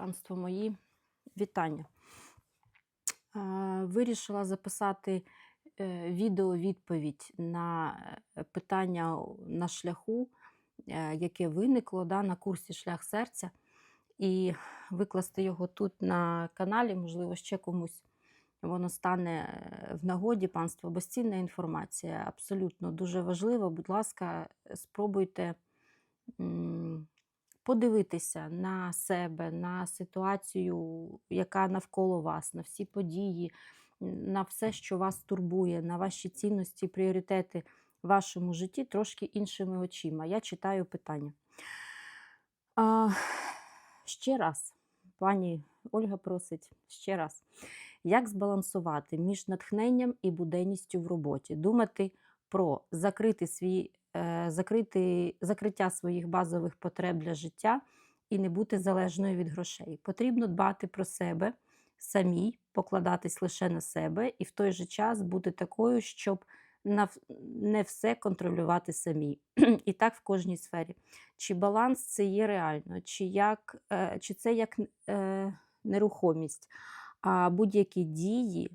Панство мої, вітання. Вирішила записати е, відео-відповідь на е, питання на шляху, е, яке виникло да, на курсі Шлях серця, і викласти його тут на каналі, можливо, ще комусь воно стане в нагоді, панство, безцінна інформація. Абсолютно дуже важливо. Будь ласка, спробуйте подивитися на себе, на ситуацію, яка навколо вас, на всі події, на все, що вас турбує, на ваші цінності, пріоритети в вашому житті трошки іншими очима. Я читаю питання. А, ще раз, пані Ольга просить ще раз. Як збалансувати між натхненням і буденністю в роботі? Думати про закрити свій, закрити, закриття своїх базових потреб для життя і не бути залежною від грошей. Потрібно дбати про себе самій, покладатись лише на себе і в той же час бути такою, щоб не все контролювати самі. І так в кожній сфері. Чи баланс це є реально, чи, як, е, чи це як е, нерухомість, а будь-які дії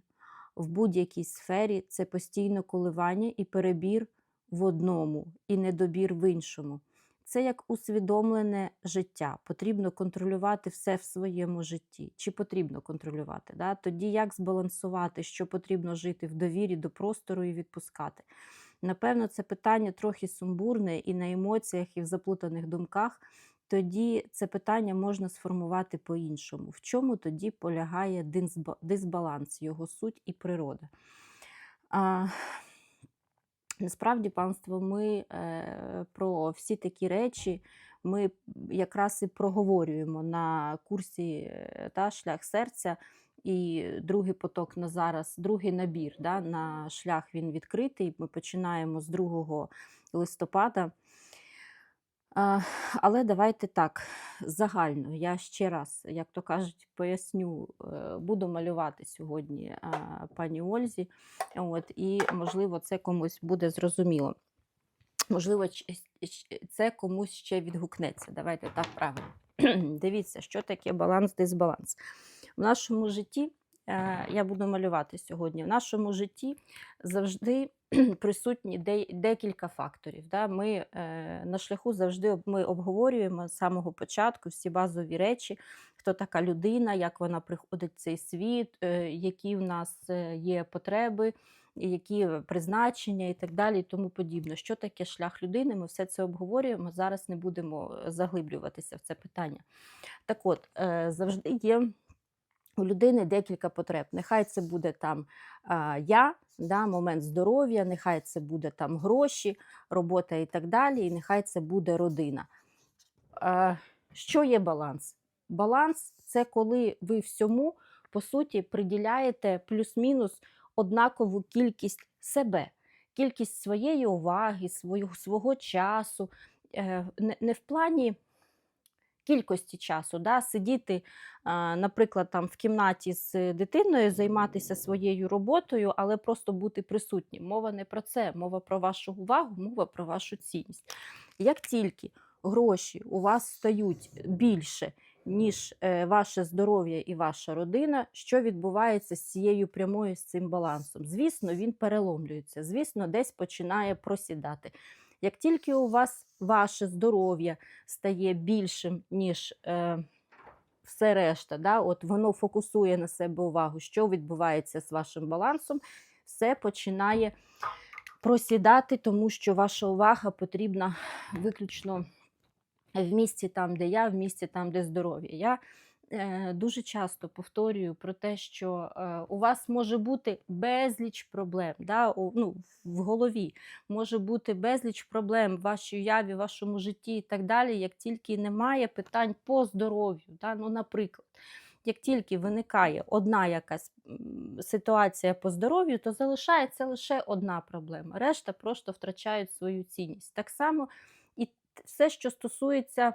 в будь-якій сфері це постійно коливання і перебір в одному, і недобір в іншому. Це як усвідомлене життя. Потрібно контролювати все в своєму житті. Чи потрібно контролювати? Да? Тоді як збалансувати, що потрібно жити в довірі до простору і відпускати? Напевно, це питання трохи сумбурне і на емоціях, і в заплутаних думках. Тоді це питання можна сформувати по-іншому. В чому тоді полягає дисбаланс, його суть і природа? А, насправді, панство, ми е, про всі такі речі ми якраз і проговорюємо на курсі е, та, шлях серця. І другий поток на зараз, другий набір да, на шлях він відкритий. Ми починаємо з 2 листопада. Але давайте так, загально. Я ще раз, як то кажуть, поясню, е, буду малювати сьогодні пані Ользі. От, і, можливо, це комусь буде зрозуміло. Можливо, це комусь ще відгукнеться. Давайте так правильно. Дивіться, що таке баланс-дисбаланс. В нашому житті, я буду малювати сьогодні, в нашому житті завжди присутні декілька факторів. Да? Ми е, на шляху завжди ми обговорюємо з самого початку всі базові речі, хто така людина, як вона приходить в цей світ, е, які в нас е, є потреби, які призначення і так далі, і тому подібне. Що таке шлях людини? Ми все це обговорюємо. Зараз не будемо е, заглиблюватися в це питання. Так от, е, завжди є у людини декілька потреб. Нехай це буде там а, я, да, момент здоров'я, нехай це буде там гроші, робота і так далі, і нехай це буде родина. А, що є баланс? Баланс це коли ви всьому, по суті, приділяєте плюс-мінус однакову кількість себе, кількість своєї уваги, свого, часу. Е, не в плані кількості часу, да, сидіти, наприклад, там в кімнаті з дитиною, займатися своєю роботою, але просто бути присутнім. Мова не про це, мова про вашу увагу, мова про вашу цінність. Як тільки гроші у вас стають більше, ніж е, ваше здоров'я і ваша родина, що відбувається з цією прямою з цим балансом? Звісно, він переломлюється, звісно, десь починає просідати. Як тільки у вас ваше здоров'я стає більшим, ніж е, все решта, да, от воно фокусує на себе увагу, що відбувається з вашим балансом, все починає просідати, тому що ваша увага потрібна виключно в місці там, де я, в місці там, де здоров'я. Я дуже часто повторюю про те, що е, у вас може бути безліч проблем да, у, ну, в голові, може бути безліч проблем в вашій уяві, в вашому житті і так далі, як тільки немає питань по здоров'ю. Да, ну, наприклад. Як тільки виникає одна якась ситуація по здоров'ю, то залишається лише одна проблема. Решта просто втрачають свою цінність. Так само і все, що стосується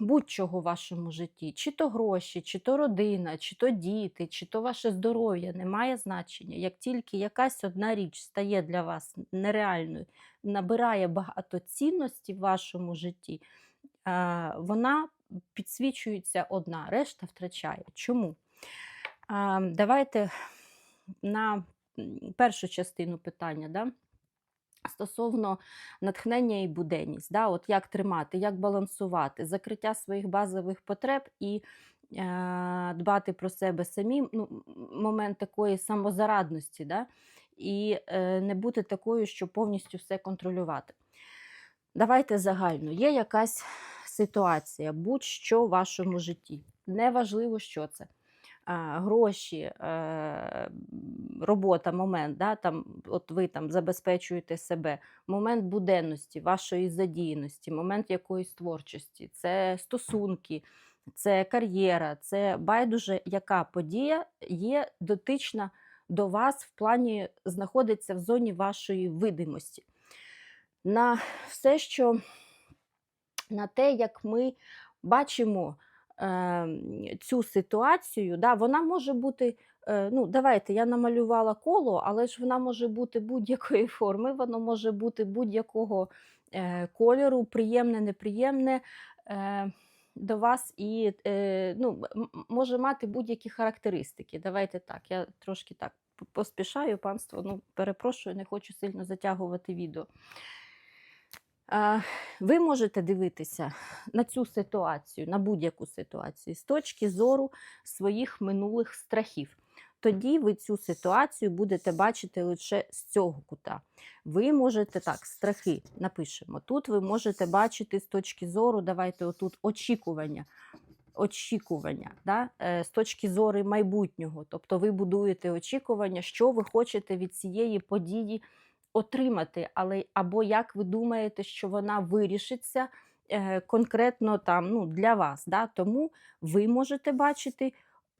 будь-чого в вашому житті, чи то гроші, чи то родина, чи то діти, чи то ваше здоров'я, не має значення. Як тільки якась одна річ стає для вас нереальною, набирає багато цінності в вашому житті, вона підсвічується одна, решта втрачає. Чому? Давайте на першу частину питання. Да? Стосовно натхнення і буденність, да, от як тримати, як балансувати, закриття своїх базових потреб і е, дбати про себе самі, ну, момент такої самозарадності, да, і е, не бути такою, що повністю все контролювати. Давайте загально. Є якась ситуація, будь-що в вашому житті. Неважливо, що це. Гроші, е, робота, момент, да, там, от ви там забезпечуєте себе, момент буденності, вашої задіяності, момент якоїсь творчості, це стосунки, це кар'єра, це байдуже, яка подія є дотична до вас в плані знаходиться в зоні вашої видимості. На все, що на те, як ми бачимо цю ситуацію, да, вона може бути. е, Ну, давайте, я намалювала коло, але ж вона може бути будь-якої форми, воно може бути будь-якого е, кольору, приємне, неприємне е, до вас і ну, може мати будь-які характеристики. Давайте так, я трошки так поспішаю, панство. Ну, перепрошую, не хочу сильно затягувати відео. Ви можете дивитися на цю ситуацію, на будь-яку ситуацію з точки зору своїх минулих страхів. Тоді ви цю ситуацію будете бачити лише з цього кута. Ви можете так, страхи напишемо. Тут ви можете бачити з точки зору, давайте отут очікування. Очікування да? е, з точки зору майбутнього. Тобто ви будуєте очікування, що ви хочете від цієї події отримати, але або як ви думаєте, що вона вирішиться е, конкретно там ну, для вас. Да? Тому ви можете бачити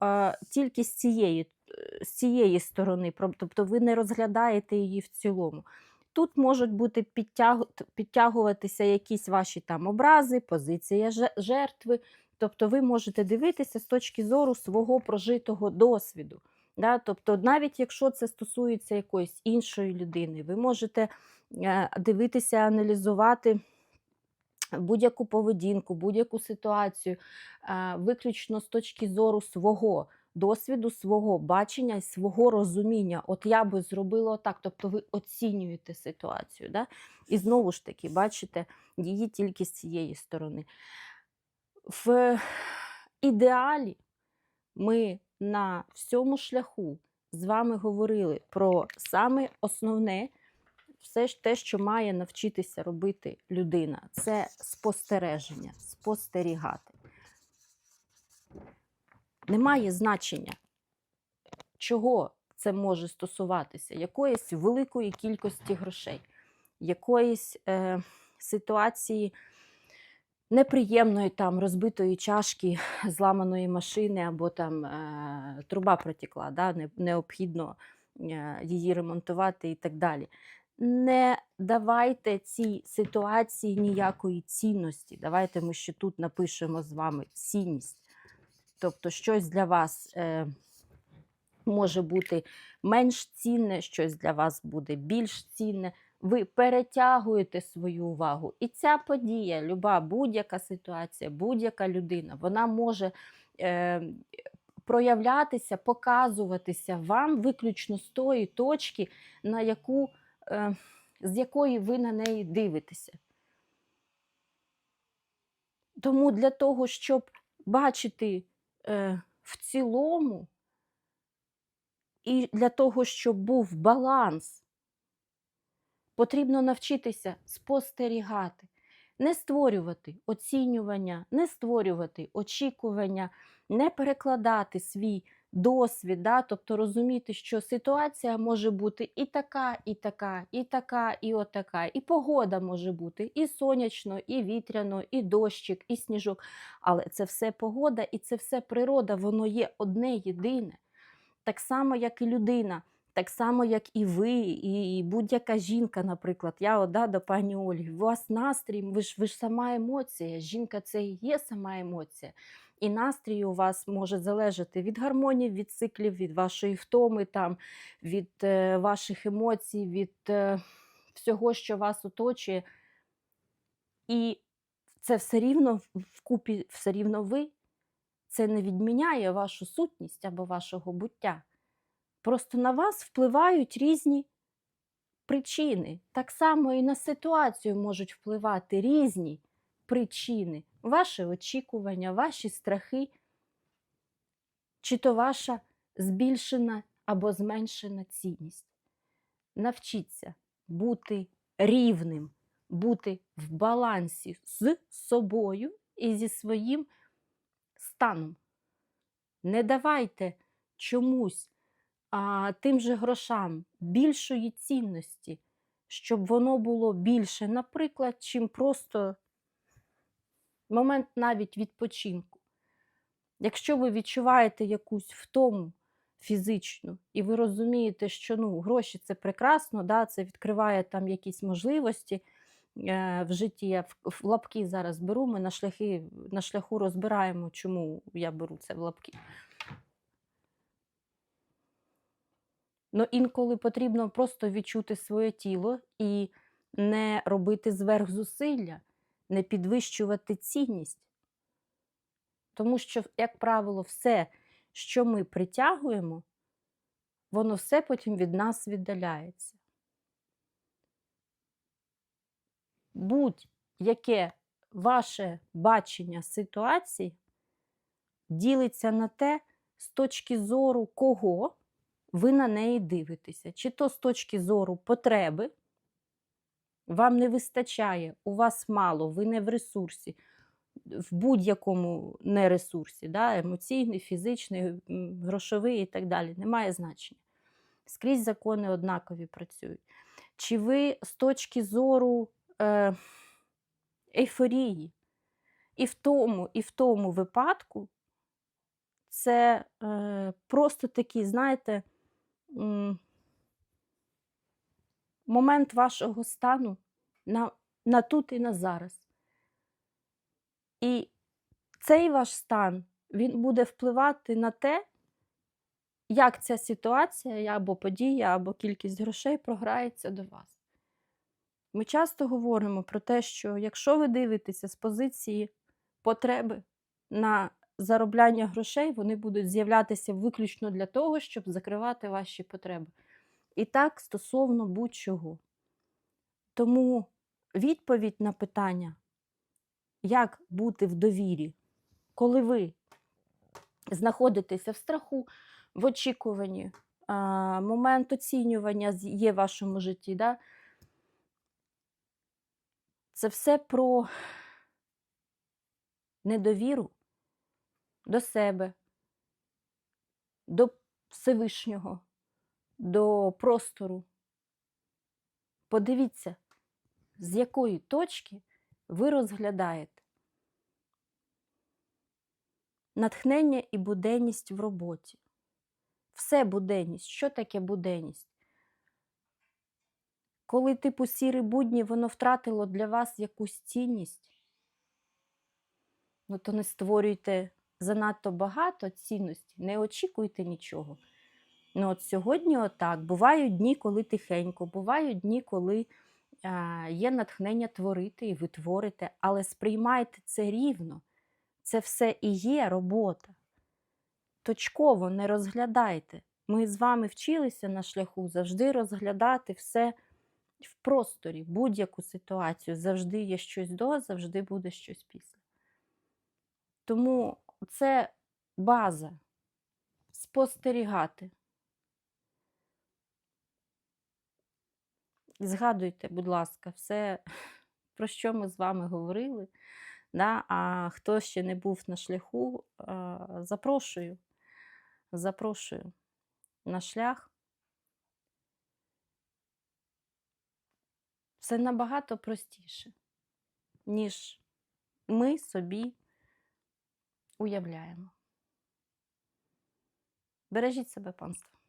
е, тільки з цієї, е, з цієї сторони, тобто ви не розглядаєте її в цілому. Тут можуть бути підтягу, підтягуватися якісь ваші там образи, позиція жертви. Тобто ви можете дивитися з точки зору свого прожитого досвіду. Да? Тобто, навіть якщо це стосується якоїсь іншої людини, ви можете е, дивитися, аналізувати будь-яку поведінку, будь-яку ситуацію, е, виключно з точки зору свого досвіду, свого бачення і свого розуміння. От я би зробила так. Тобто ви оцінюєте ситуацію. Да? І знову ж таки, бачите її тільки з цієї сторони. В ідеалі ми на всьому шляху з вами говорили про саме основне, все ж те, що має навчитися робити людина, це спостереження, спостерігати. Немає значення, чого це може стосуватися, якоїсь великої кількості грошей, якоїсь е, ситуації неприємної там розбитої чашки, зламаної машини або там е, труба протікла, да, не, необхідно е, її ремонтувати і так далі. Не давайте цій ситуації ніякої цінності. Давайте ми ще тут напишемо з вами цінність. Тобто, щось для вас е, може бути менш цінне, щось для вас буде більш цінне. Ви перетягуєте свою увагу. І ця подія, люба будь-яка ситуація, будь-яка людина, вона може е, проявлятися, показуватися вам виключно з тої точки, на яку, е, з якої ви на неї дивитеся. Тому для того, щоб бачити е, в цілому, і для того, щоб був баланс, потрібно навчитися спостерігати, не створювати оцінювання, не створювати очікування, не перекладати свій досвід, да? тобто розуміти, що ситуація може бути і така, і така, і така, і отака, і погода може бути і сонячно, і вітряно, і дощик, і сніжок. Але це все погода і це все природа, воно є одне єдине. Так само, як і людина, так само, як і ви, і будь-яка жінка, наприклад. Я от, да, до пані Ольги, у вас настрій, ви ж, ви ж сама емоція. Жінка це і є сама емоція. І настрій у вас може залежати від гармонії, від циклів, від вашої втоми, там, від е, ваших емоцій, від е, всього, що вас оточує. І це все рівно вкупі, все рівно ви. Це не відміняє вашу сутність або вашого буття. Просто на вас впливають різні причини. Так само і на ситуацію можуть впливати різні причини. Ваші очікування, ваші страхи, чи то ваша збільшена або зменшена цінність. Навчіться бути рівним, бути в балансі з собою і зі своїм станом. Не давайте чомусь а, тим же грошам більшої цінності, щоб воно було більше, наприклад, чим просто момент навіть відпочинку. Якщо ви відчуваєте якусь втому фізичну, і ви розумієте, що ну, гроші це прекрасно, да, це відкриває там якісь можливості е, в житті. Я в, лапки зараз беру, ми на, шляхи, на шляху розбираємо, чому я беру це в лапки. Ну, інколи потрібно просто відчути своє тіло і не робити зверхзусилля, не підвищувати цінність. Тому що, як правило, все, що ми притягуємо, воно все потім від нас віддаляється. Будь-яке ваше бачення ситуації ділиться на те, з точки зору кого ви на неї дивитеся. Чи то з точки зору потреби, вам не вистачає, у вас мало, ви не в ресурсі, в будь-якому нересурсі, да, емоційний, фізичний, грошовий і так далі, немає значення. Скрізь закони однакові працюють. Чи ви з точки зору е, ейфорії, і в тому, і в тому випадку це е, просто такий, знаєте, момент вашого стану на, на тут і на зараз. І цей ваш стан він буде впливати на те, як ця ситуація або подія, або кількість грошей програється до вас. Ми часто говоримо про те, що якщо ви дивитеся з позиції потреби на заробляння грошей, вони будуть з'являтися виключно для того, щоб закривати ваші потреби. І так стосовно будь-чого. Тому відповідь на питання, як бути в довірі, коли ви знаходитеся в страху, в очікуванні, момент оцінювання є в вашому житті. Да? Це все про недовіру до себе, до Всевишнього, до простору. Подивіться, з якої точки ви розглядаєте натхнення і буденність в роботі. Все буденність. Що таке буденність? Коли типу сірі будні, воно втратило для вас якусь цінність, ну то не створюйте занадто багато цінності, не очікуйте нічого. Ну, от сьогодні отак. Бувають дні, коли тихенько, бувають дні, коли а, є натхнення творити і ви творите, але сприймайте це рівно. Це все і є робота. Точково не розглядайте. Ми з вами вчилися на шляху завжди розглядати все в просторі, будь-яку ситуацію. Завжди є щось до, завжди буде щось після. Тому це база спостерігати. Згадуйте, будь ласка, все, про що ми з вами говорили. Да? А хто ще не був на шляху, запрошую. Запрошую на шлях. Все набагато простіше, ніж ми собі уявляємо. Бережіть себе, панство.